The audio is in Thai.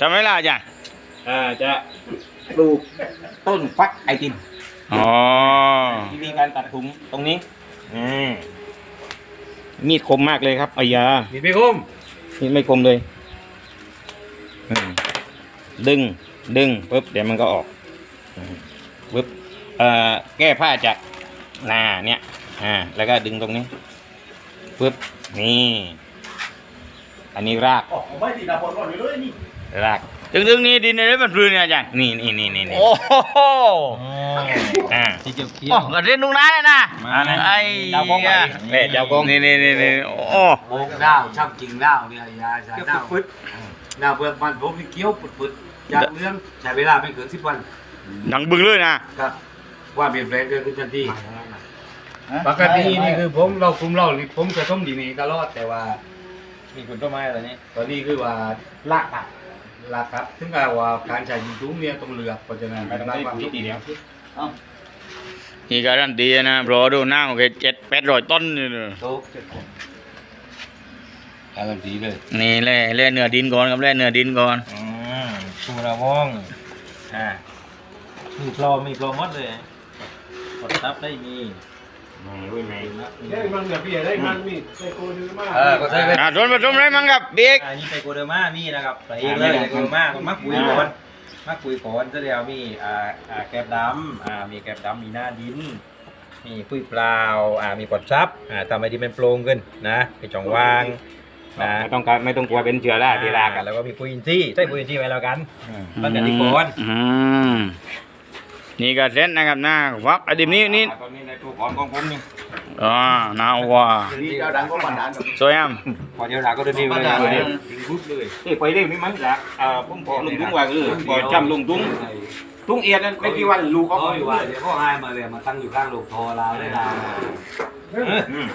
ทำไมล่ะอาจารย์อ่าจะปลูกต้นฟักไอติมอ๋อวิธีการตัดถุงตรงนี้อืมมีดคมมากเลยครับอายามีไหมคมมีดไม่คมเลยอืมดึงดึงปุ๊บเดี๋ยวมันก็ออกอืมปุ๊บเอ่อแก้ผ้าจากหน้าเนี่ยอ่าแล้วก็ดึงตรงนี้ปุ๊บนี่ อันนี้รากออกไม่ติดดาบอลก่อนไปเลยนี่ รากดึงดึงๆนี่ดินอะไรมันพื้นเนี่ยอาจารย์นี่นี่นี่นี่นี่โอ้โหอ่าที่เกี่ยวเคี้ยโอ้วกระเด็นตรงนั้นเลยนะมานะไอ้ดาวกองไหนแม่ดาวกองนี่นี่นี่นี่โอ้โบกดาวช่างจริงดาวเนี่ยยาใช้ดาวปึ๊ดดาวเปลือกมันผมนี่เกี้ยวปึ๊ดๆจากเรื่องใช้เวลาไม่เกินสิบวันหนังบึงเลยนะครับว่าเปลี่ยนแปลงเกิดขึ้นทันทีปกตินี่คือผมเราคุมเรานี่ผมจะต้มดีนี่ตลอดแต่ว่ามีคนต้นไม้อะไรนี้ตอนนี้คือว่าลากอ่ะลากครับ ถึงกับว่าการใช้ยิงตุ้งเนี่ยต้องเลือกเพราะฉะนั้นไม่ต้องได้ปุ๋ยตีเดียวนี่การันตีนะเพราะดูหน้าโอเคเจ็ดแปดร้อยต้นนี่เลยโต๊ะการันตีเลยนี่แหละแล่เนื้อดินก่อนครับแล่เนื้อดินก่อนอืมชูระวองอ่ามีพลอมีพลอมดเลยกดทับได้มี ไม่เว้ยไม่ได้มันแบบพี่ได้มันมีไซโคดื้อมากเออก็ใช่เลยอ่าส่วนผสมอะไรมั่งครับเบกอันนี้ไตโกเดอร์มามีนะครับใส่เองเลยไตโกเดอร์มามักปุ๋ยก่อนมักปุ๋ยก่อนจะเดียวมีอ่าอ่าแกบดำอ่ามีแกบดำมีหน้าดิน มีปุ๋ยเปล่าอ่ามีกดซับอ่าทำให้ที่มันโปร่งขึ้นนะมีช่องว่างนะไม่ต้องการไม่ต้องกลัวเป็นเชื้อราที่รากกันแล้วก็มีปุ๋ยอินทรีย์ใช้ปุ๋ยอินทรีย์ไว้แล้วกันอืมตั้งแต่ที่ก่อนอืม นี่ก็เซ็ตนะครับหน้าวักไอติมนี้นี่ตอนนี้ในตัวก่อนของผมนี่อ่าหน้าว่านี่เจ้าดังก็บันดาลกับสวยงามพอเดี๋ยวเราก็จะดีเลยเดี๋ยวเอ้ยไปได้ไม่มั้งละอ่าผมขอลงตุ้งว่าคือขอจำลงตุ้งตุ้งเอียดนั่นไม่กี่วันลูกเขาเขาอยู่ว่าเดี๋ยวเขาให้มาเลยมาตั้งอยู่ข้างโลกทอลาวได้ลาวอืม